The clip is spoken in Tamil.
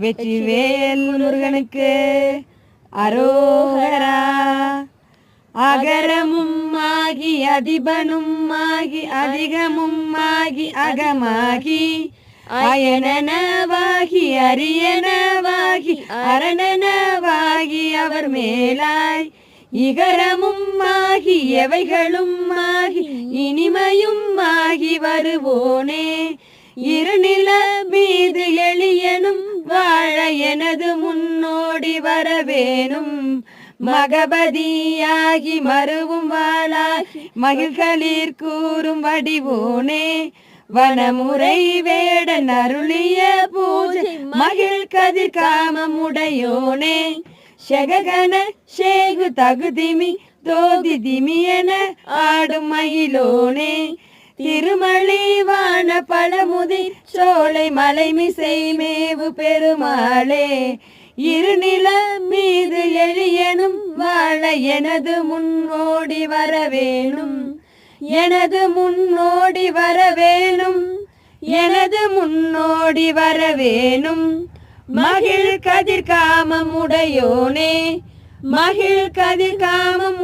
வெற்றிவேல் முருகனுக்கு அரோகரா. அகரமும் ஆகி அதிபனும் ஆகி அதிகமும் ஆகி அகமாகி அயனனவாகி அரியனவாகி அரணனவாகி அவர் மேலாய். இகரமும் ஆகி எவைகளும் ஆகி இனிமையும் ஆகி வருவோனே. இருநில மீது வாழ எனது முன்னோடி வரவேணும். மகபதியாகி மருவும் வாளாகி மகிழ்களிர் கூறும் வடிவோனே. வனமுறை வேடன் அருளிய பூஜை மகிழ் கதிர் காமம் உடையோனே. செககன சேகு தகுதிமி தோதி திமியன ஆடும் மயிலோனே திருமலி வான பழமுதி சோலை மலைமிசை மேவு பெருமாளே. இருநில மீது எழியனும் வாழ எனது முன்னோடி வரவேணும். எனது முன்னோடி வரவேணும். எனது முன்னோடி வரவேணும். மகிழ் கதிர் உடையோனே. மகிழ் கதிர் காமம்